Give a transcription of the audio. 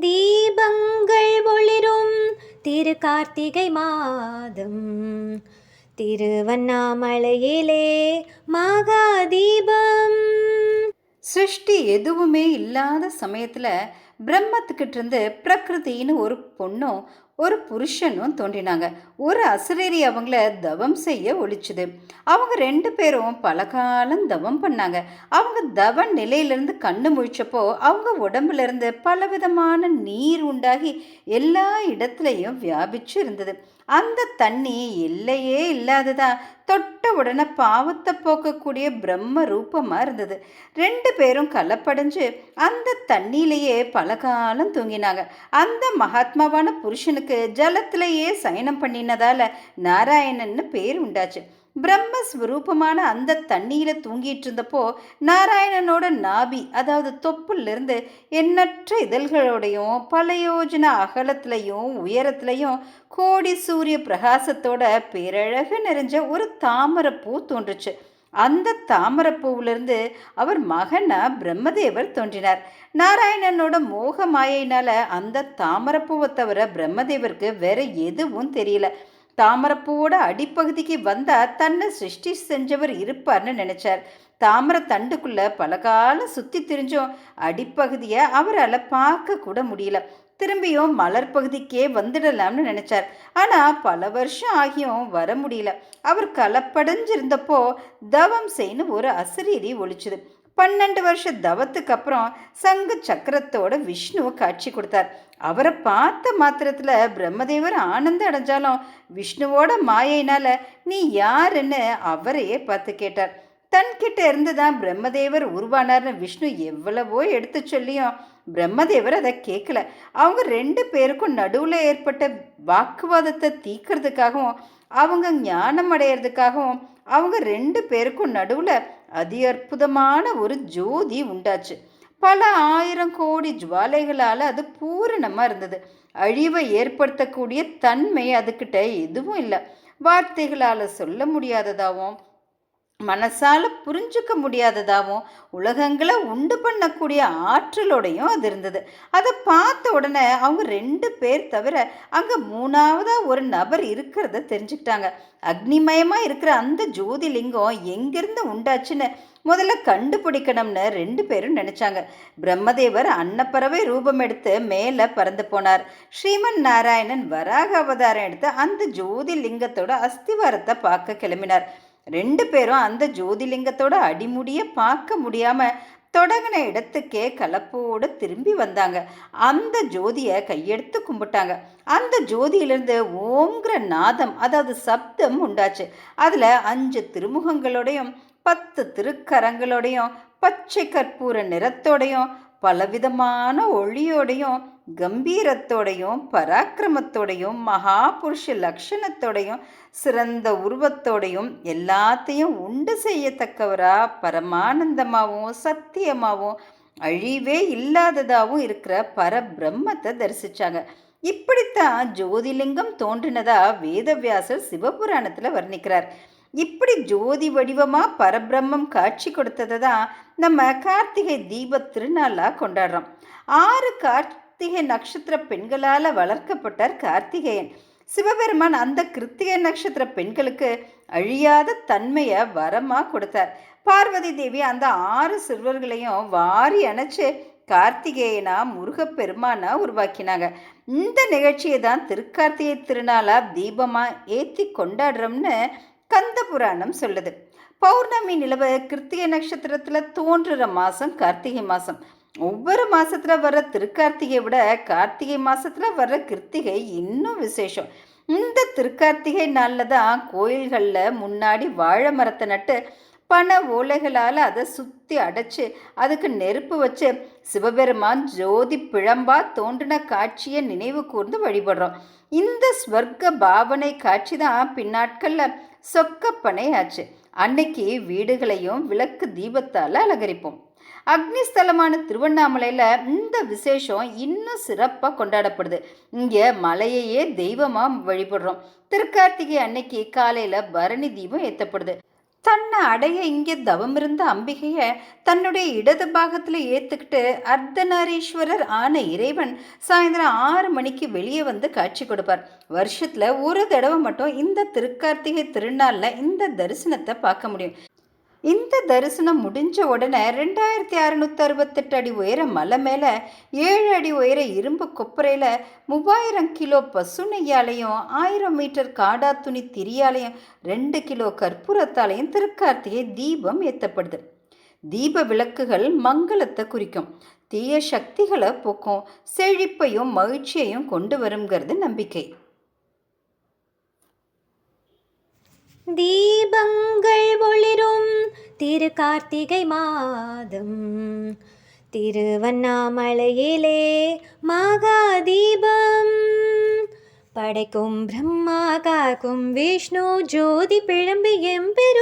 தீபங்கள் ஒளிரும் திரு கார்த்திகை மாதம். திருவண்ணாமலையிலே மகா தீபம் சிருஷ்டி எதுவுமே இல்லாத சமயத்தில் பிரம்மத்துக்கிட்ட இருந்து பிரகிருதின்னு ஒரு பொண்ணும் ஒரு புருஷனும் தோன்றினாங்க. ஒரு அசுரேரி அவங்கள தவம் செய்ய ஒழிச்சுது. அவங்க ரெண்டு பேரும் பல காலம் தவம் பண்ணாங்க. அவங்க தவ நிலையிலிருந்து கண்ணு முழிச்சப்போ அவங்க உடம்புலேருந்து பலவிதமான நீர் உண்டாகி எல்லா இடத்துலையும் வியாபிச்சு இருந்தது. அந்த தண்ணி இல்லையே இல்லாததா? தொட்ட உடனே பாவத்தை போக்கக்கூடிய பிரம்ம ரூபமாக இருந்தது. ரெண்டு பேரும் கலப்படைஞ்சு அந்த தண்ணியிலேயே பல காலம் தூங்கினாங்க. அந்த மகாத்மாவான புருஷனுக்கு ஜலத்திலேயே சயனம் பண்ணினதால நாராயணன்னு பேர் உண்டாச்சு. பிரம்மஸ்வரூபமான அந்த தண்ணியில தூங்கிட்டு இருந்தப்போ நாராயணனோட நாபி அதாவது தொப்புலேருந்து எண்ணற்ற இதழ்களோடையும் பல யோஜன அகலத்திலையும் உயரத்திலையும் கோடி சூரிய பிரகாசத்தோட பேரழகு நிறைஞ்ச ஒரு தாமரைப்பூ தோன்றுச்சு. அந்த தாமரப்பூவிலிருந்து அவர் மகனா பிரம்மதேவர் தோன்றினார். நாராயணனோட மோக மாயினால அந்த தாமரப்பூவை தவிர பிரம்மதேவருக்கு வேற எதுவும் தெரியல. தாமரப்பூவோட அடிப்பகுதிக்கு வந்தா தன்னை சிருஷ்டி செஞ்சவர் இருப்பார்னு நினைச்சார். தாமரை தண்டுக்குள்ள பல காலம் சுத்தி திரிஞ்சும் அடிப்பகுதியை அவரால் பார்க்க கூட முடியல. திரும்பியும் மலர் பகுதிக்கே வந்துடலாம்னு நினைச்சார். ஆனா பல வருஷம் ஆகியும் வர முடியல. அவர் கலப்படைஞ்சிருந்தப்போ தவம் செய்யு ஒரு அசரீரி ஒழிச்சுது. பன்னெண்டு வருஷ தவத்துக்கு அப்புறம் சங்கு சக்கரத்தோட விஷ்ணு காட்சி கொடுத்தார். அவரை பார்த்த மாத்திரத்தில் பிரம்மதேவர் ஆனந்தம் அடைஞ்சாலும் விஷ்ணுவோட மாயினால் நீ யாருன்னு அவரையே பார்த்து கேட்டார். தன்கிட்ட இருந்து தான் பிரம்மதேவர் உருவானார்னு விஷ்ணு எவ்வளவோ எடுத்து சொல்லியும் பிரம்மதேவர் அதை கேட்கல அவங்க ரெண்டு பேருக்கும் நடுவில் ஏற்பட்ட வாக்குவாதத்தை தீக்கிறதுக்காகவும் அவங்க ஞானம் அடையிறதுக்காகவும் அவங்க ரெண்டு பேருக்கும் நடுவில் அதி அற்புதமான ஒரு ஜோதி உண்டாச்சு. பல ஆயிரம் கோடி ஜுவாலைகளால் அது பூரணமாக இருந்தது. அழிவை ஏற்படுத்தக்கூடிய தன்மை அதுக்கிட்ட எதுவும் இல்லை. வார்த்தைகளால் சொல்ல முடியாததாகவும் மனசால் புரிஞ்சுக்க முடியாததாகவும் உலகங்களை உண்டு பண்ணக்கூடிய ஆற்றலோடையும் அது இருந்தது. அதை பார்த்த உடனே அவங்க ரெண்டு பேர் தவிர அங்கே மூணாவதாக ஒரு நபர் இருக்கிறத தெரிஞ்சுக்கிட்டாங்க. அக்னிமயமாக இருக்கிற அந்த ஜோதிலிங்கம் எங்கிருந்து உண்டாச்சுன்னு முதல்ல கண்டுபிடிக்கணும்னு ரெண்டு பேரும் நினச்சாங்க. பிரம்மதேவர் அன்னப்பறவை ரூபம் எடுத்து மேலே பறந்து போனார். ஸ்ரீமன் நாராயணன் வராக அவதாரம் எடுத்து அந்த ஜோதிலிங்கத்தோட அஸ்திவாரத்தை பார்க்க கிளம்பினார். ரெண்டு பேரும் அந்த ஜோதிலிங்கத்தோட அடிமுடிய பார்க்க முடியாம தொடங்கின இடத்துக்கே கலப்போடு திரும்பி வந்தாங்க. அந்த ஜோதியை கையெடுத்து கும்பிட்டாங்க. அந்த ஜோதியிலிருந்து ஓம்ங்கிற நாதம் அதாவது சப்தம் உண்டாச்சு. அதில் அஞ்சு திருமுகங்களோடையும் பத்து திருக்கரங்களோடையும் பச்சை கற்பூர நிறத்தோடையும் பலவிதமான ஒளியோடையும் கம்பீரத்தோடையும் பராக்கிரமத்தோடையும் மகாபுருஷ லக்ஷணத்தோடையும் சிறந்த உருவத்தோடையும் எல்லாத்தையும் உண்டு செய்யத்தக்கவரா பரமானந்தமாகவும் சத்தியமாகவும் அழிவே இல்லாததாகவும் இருக்கிற பரபிரம்மத்தை தரிசிச்சாங்க. இப்படித்தான் ஜோதிலிங்கம் தோன்றினதா வேதவியாசர் சிவபுராணத்தில் வர்ணிக்கிறார். இப்படி ஜோதி வடிவமாக பரபிரம்மம் காட்சி கொடுத்ததை தான் நம்ம கார்த்திகை தீப திருநாளாக கொண்டாடுறோம். ஆறு கார்த்திகை நட்சத்திர பெண்களால் வளர்க்கப்பட்டார் கார்த்திகேயன். சிவபெருமான் அந்த கிருத்திகை நட்சத்திர பெண்களுக்கு அழியாத தன்மையை வரமாக கொடுத்தார். பார்வதி தேவி அந்த ஆறு சிறுவர்களையும் வாரி அணைச்சு கார்த்திகேயனா முருகப்பெருமானா உருவாக்கினாங்க. இந்த நிகழ்ச்சியை தான் திருக்கார்த்திகை திருநாளாக தீபமாக ஏற்றி கொண்டாடுறோம்னு கந்த புராணம் சொல்லுது. பௌர்ணமி நிலவ கிருத்திகை நட்சத்திரத்தில் தோன்றுற மாதம் கார்த்திகை மாதம் ஒவ்வொரு மாதத்தில் வர்ற திருக்கார்த்திகை விட கார்த்திகை மாதத்தில் வர்ற கிருத்திகை இன்னும் விசேஷம். இந்த திருக்கார்த்திகை நாளில் தான் கோயில்களில் முன்னாடி வாழை மரத்தை நட்டு பண ஓலைகளால் அதை சுற்றி அடைச்சு அதுக்கு நெருப்பு வச்சு சிவபெருமான் ஜோதி பிழம்பா தோன்றின காட்சியை நினைவு கூர்ந்து வழிபடுறோம். இந்த ஸ்வர்க்க பாவனை காட்சி தான் பின்னாட்களில் சொக்கப்பனை ஆச்சு. அன்னைக்கு வீடுகளையும் விளக்கு தீபத்தால் அலங்கரிப்போம். அக்னிஸ்தலமான திருவண்ணாமலையில் இந்த விசேஷம் இன்னும் சிறப்பாக கொண்டாடப்படுது. இங்கே மலையையே தெய்வமாக வழிபடுறோம். திருக்கார்த்திகை அன்னைக்கு காலையில் பரணி தீபம் ஏற்றப்படுது தன்னை அடைய இங்கே தவம் இருந்த அம்பிகையை தன்னுடைய இடது பாகத்தில் ஏற்றுக்கிட்டு அர்த்தநாரீஸ்வரர் ஆன இறைவன் சாயந்தரம் ஆறு மணிக்கு வெளியே வந்து காட்சி கொடுப்பார். வருஷத்தில் ஒரு தடவை மட்டும் இந்த திருக்கார்த்திகை திருநாளில் இந்த தரிசனத்தை பார்க்க முடியும். இந்த தரிசனம் முடிஞ்ச உடனே ரெண்டாயிரத்தி அறுநூத்தி அறுபத்தெட்டு அடி உயர மலை மேலே ஏழு அடி உயர இரும்பு கொப்பரையில் மூவாயிரம் கிலோ பசு நெய்யாலையும் ஆயிரம் மீட்டர் காடா துணி திரியாலையும் ரெண்டு கிலோ கற்பூரத்தாலையும் திருக்கார்த்திகை தீபம் ஏற்றப்படுது தீப விளக்குகள் மங்களத்தை குறிக்கும். தீய சக்திகளை போக்கும் செழிப்பையும் மகிழ்ச்சியையும் கொண்டு வருங்கிறது நம்பிக்கை. தீபங்கள் ஒளிரும் திரு கார்த்திகை மாதம். திருவண்ணாமலையிலே மாகா தீபம் படைக்கும் பிரம்மா காக்கும் விஷ்ணு ஜோதி பிழம்பு எம்பெரு